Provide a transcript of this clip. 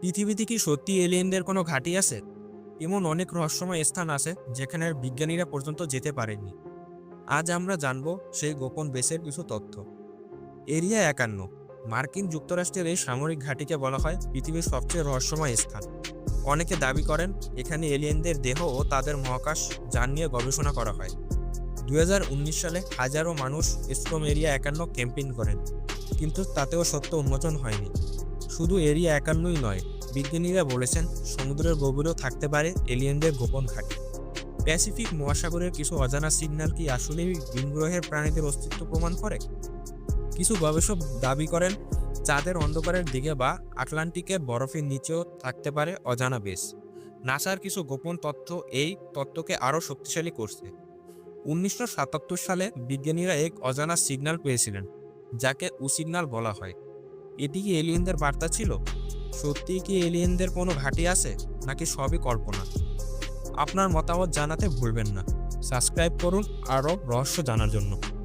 পৃথিবীতে কি সত্যি এলিয়েনদের কোনো ঘাঁটি আছে? এমন অনেক রহস্যময় স্থান আছে যেখানে বিজ্ঞানীরা পর্যন্ত যেতে পারেনি আজ আমরা জানব সেই গোপন বেসের কিছু তথ্য। এরিয়া একান্ন, মার্কিন যুক্তরাষ্ট্রের এই সামরিক ঘাঁটিকে বলা হয় পৃথিবীর সবচেয়ে রহস্যময় স্থান। অনেকে দাবি করেন এখানে এলিয়েনদের দেহ ও তাদের মহাকাশ যান নিয়ে গবেষণা করা হয়। দু হাজার উনিশ সালে হাজারো মানুষ স্ট্রোম এরিয়া একান্ন ক্যাম্পেইন করেন, কিন্তু তাতেও সত্য উন্মোচন হয়নি। শুধু এরিয়া একান্নই নয়, বিজ্ঞানীরা বলেছেন সমুদ্রের গভীরেও থাকতে পারে এলিয়েনদের গোপন ঘাঁটি। প্যাসিফিক মহাসাগরের কিছু অজানা সিগন্যাল কি আসলেই ভিনগ্রহের প্রাণীদের অস্তিত্ব প্রমাণ করে? কিছু গবেষক দাবি করেন, চাঁদের অন্ধকারের দিকে বা আটলান্টিকের বরফের নিচেও থাকতে পারে অজানা বেশ। নাসার কিছু গোপন তথ্য এই তত্ত্বকে আরও শক্তিশালী করছে। উনিশশো সাতাত্তর সালে বিজ্ঞানীরা এক অজানা সিগন্যাল পেয়েছিলেন, যাকে উ বলা হয়। এটি কি এলিয়েনদের বার্তা ছিল, সত্যি কি এলিয়েনদের কোনো ঘাঁটি আছে, নাকি সবই কল্পনা? আপনার মতামত জানাতে ভুলবেন না। সাবস্ক্রাইব করুন আরও রহস্য জানার জন্য।